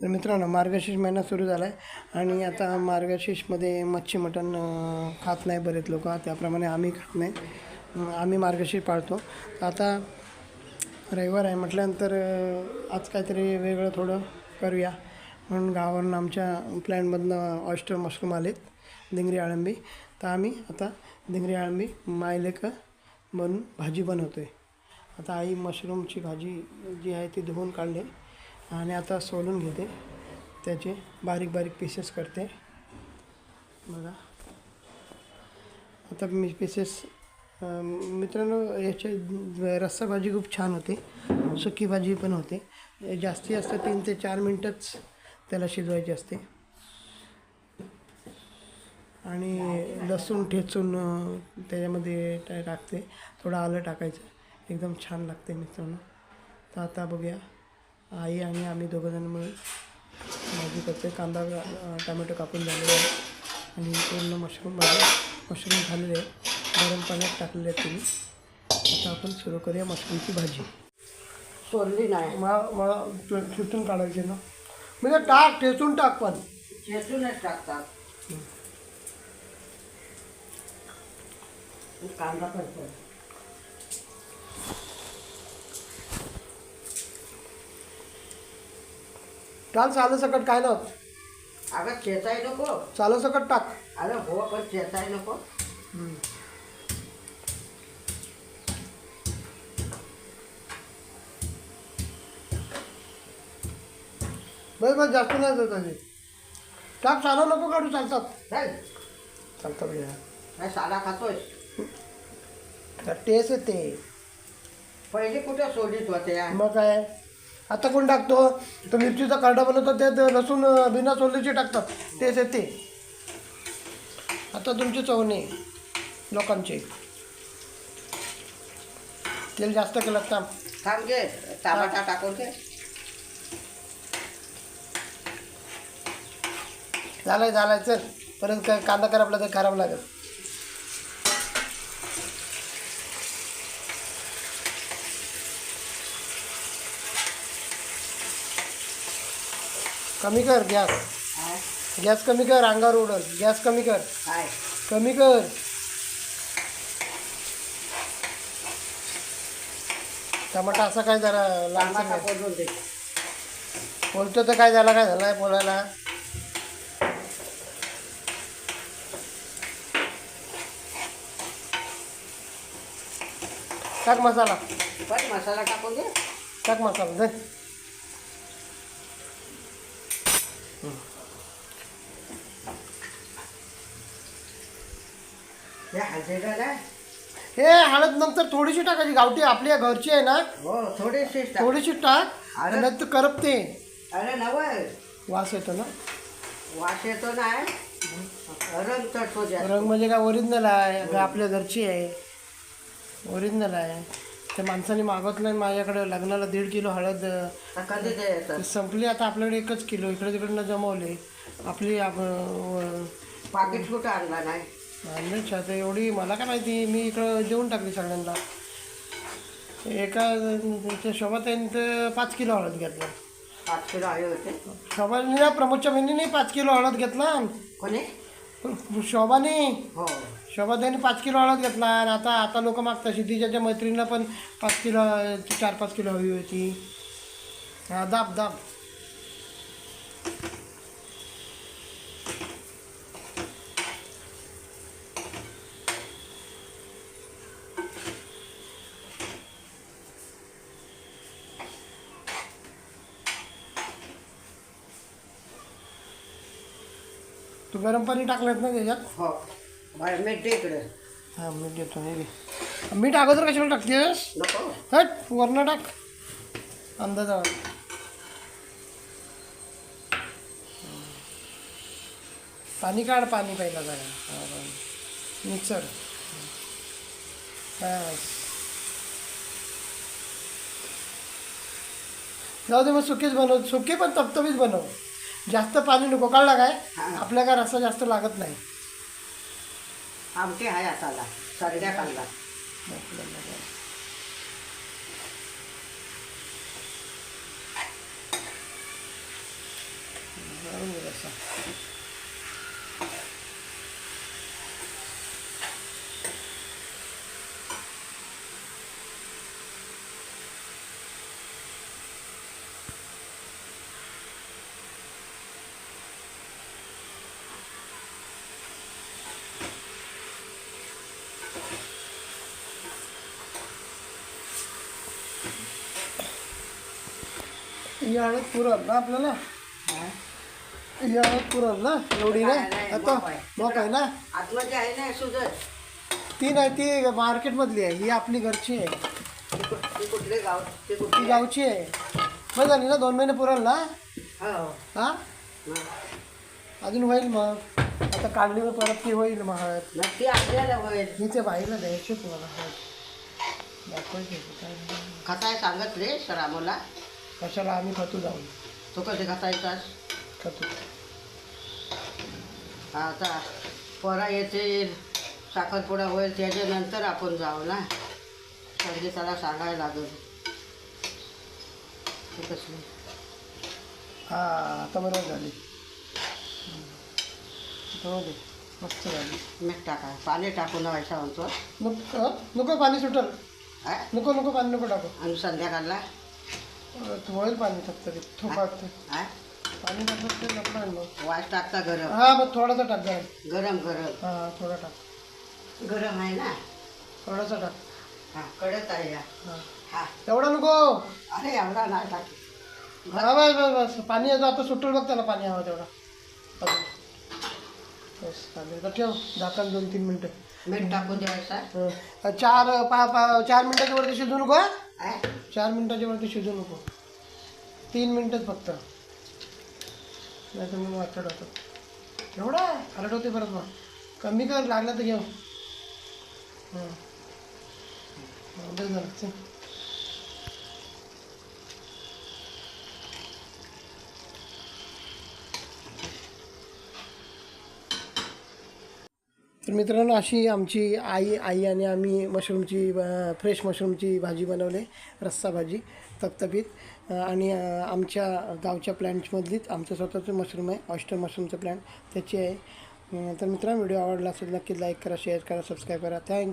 तर मित्रांनो मार्गशीर्ष महिना सुरू झाला आहे आणि आता मार्गशीर्षमध्ये मच्छी मटण खात नाही बरेच लोक त्याप्रमाणे आम्ही खात नाही. आम्ही मार्गशीर्ष पाळतो. तर आता रविवार आहे म्हटल्यानंतर आज काहीतरी वेगळं थोडं करूया. म्हणून गावावरून आमच्या प्लॅनमधनं ऑयस्टर मशरूम आलेत दिंगरी आळंबी. तर आम्ही आता दिंगरी आळंबी मायलेक बनून भाजी बनवतो आहे आता आई मशरूमची भाजी जी आहे ती धुवून काढली. आणि आता सोलून घेते. त्याचे बारीक बारीक पीसेस करते. बघा. आता मी पीसेस मित्रांनो याचे रस्सा भाजी खूप छान होते. सुकी भाजी पण होते. जास्ती जास्त तीन ते चार मिनटंच त्याला शिजवायची असते. आणि लसूण ठेचून त्याच्यामध्ये टाकते. थोडं आलं टाकायचं. एकदम छान लागते मित्रांनो. तर आता बघूया. आई आणि आम्ही दोघंजण मिळून भाजी करते. कांदा टमॅटो कापून झालेला आहे आणि पूर्ण मशरूम भाजी मशरूम झालेले आहे गरम पाण्यात टाकलेले आहेत तुम्ही आता आपण सुरू करूया मशरूमची भाजी. सोडली नाही. मला मला ठेचून काढायचे ना. म्हणजे टाक ठेचून टाक पण. चेचूनच टाकतात. कांदा करतो काल चालू सकट काय नव्हतं अगं चेचाय नको. चालू सकट टाक. अरे हो पण चेचाय नको. बस बस जास्त नाही देत आधी. टाक चालू नको काढू चालतात. चल चालतात घ्या काय साला खातोय. तर टेस्ट येते. पहिले कुठे सोडीत होते मग काय? आता कोण टाकतो? तो मिरचीचा कार्डा बनवतो त्यात लसूण बिना सोललीची टाकतात. टेस्ट येते आता तुमची चवणे लोकांची. तेल जास्त केलं थांब. थांब घे टमाटा टाकून घे. झालंय झालंय चल. परत काय कांदा करावला तर खराब लागेल. कमी कर गॅस. काय? गॅस कमी कर अंगावर उडल गॅस कमी कर. काय? कमी कर. टमाटा असा काय जरा बोलून दे बोलतो तर काय झाला काय झालाय बोलायला? टाक मसाला. पण मसाला टाकून दे. टाक मसाला दे. हे नाही हे हळद नंतर थोडीशी टाकायची गावठी आपल्या घरची आहे ना हो थोडीशी टाक. थोडीशी टाक अरे. नाही तर करपते. अरे नवय वास येतो ना? वास येतो नाही रंग चढतो जास्त रंग म्हणजे काय? ओरिजिनल आहे का आपल्या घरची आहे. ओरिजिनल आहे. त्या माणसाने मागवत नाही माझ्याकडे लग्नाला दीड किलो हळद कधी ते येतं ती संपली आता आपल्याकडे एकच किलो इकडे तिकडनं जमवले. आपली आप- पाकिट कुठं आणला नाही? आणलीच आता एवढी मला काय माहिती मी इकडं देऊन टाकली सगळ्यांना. एका तर पाच किलो हळद घेतला. पाच किलो आले होते? शोभाने प्रमोदच्या बहिणीने पाच किलो हळद घेतला. कोणी? शोभाने. हो. शोभाताईने पाच किलो हळद घेतला. आणि आता आता लोक मागतात. सिद्धीच्या मैत्रिणीला पण पाच किलो चार पाच किलो हवी होती. हा दाब दाब. तू गरम पाणी टाकलं ना त्याच्यात? हो. मीठ दे इकडे. हां मीठ देतो. मीठ अगोदर कशाला टाकतेस? नको. हट वरनं टाक. अंदाजावर पाणी काढ पाणी पहिला जरा. मिक्सर. बस. जाऊ दे मग सुकेच बनव. सुके पण तपतपीत बनव. जास्त पाणी नको. काढला काय? आपल्या काय रस्सा जास्त लागत नाही. आमटे आहे आताला सरड्या खाल्ला. बरोबर ही हळद पुरल ना आपल्याला? हा. हळद पुरल ना एवढी ना? आता मग आहे. मग आहे ना? आतमध्ये आहे ना सुजत ती नाही ती मार्केटमधली आहे. ही आपली घरची आहे. ते कु- ते कुठले गाव ते ती कुठले गावची आहे. बरं झाली ना दोन महिने पुरल ना? हो. हा? मग? अजून होईल मग. आता काढली परत ती होईल मग. हळद नक्की आपल्याला होईल. मी ते बाईला द्यायची तुम्हाला. हळद दाखवायची होती, काय नाही. खताय सांगत रे सर मला कशाला आम्ही खातो जाऊन? तो कसे खतायचास खातो. आता पोरा येतील साखरपुडा होईल त्याच्यानंतर आपण जाऊ ना. संगीताला सांगायला लागेल. ते कसली हा आता बरोबर झाली. मस्त झाली. मीठ टाका. पाणी टाकून व्हायचा म्हणतो नको नको पाणी सुटल. हा? नको नको पाणी नको टाकू. आणि संध्याकाळला? होईल पाणी फक्त ते थोपात हा? पाणी टाकलं ते आहे मग वास टाकता गरम? हा मग थोडासा टाक गरम. गरम गरम. हा थोडा टाक. गरम आहे ना? थोडासा टाक. हा कडत आहे या. हा. हा. एवढा नको. अरे एवढा नाही टाकी. हा बस बस बस. पाणी येतो आता सुटल बघ त्याला पाणी हवं तेवढा. अजून. बस चालेल तर ठेव झाकण दोन तीन मिनटं. मीठ टाकून द्यायचा हं. चार पा पा चार मिनटाच्या वरती शिजू नको हा? हा? चार मिनटाच्या वरती शिजू नको. तीन मिनटंच फक्त. नाही तर मग वाचड होतं. एवढा हलट होते परत मग. कमी कर लागलं तर घेऊ. हं. झालं. तर मित्रांनो अशी आमची आई आई आणि आम्ही मशरूमची फ्रेश मशरूमची भाजी बनवली रस्सा भाजी तपतपीत. आणि आमच्या गावच्या प्लॅन्टमधलीच आमचं स्वतःचं मशरूम आहे ऑस्टर मशरूमचं प्लॅन्ट त्याची आहे. तर मित्रांनो व्हिडिओ आवडला असेल नक्की लाईक करा शेअर करा सबस्क्राईब करा. थँक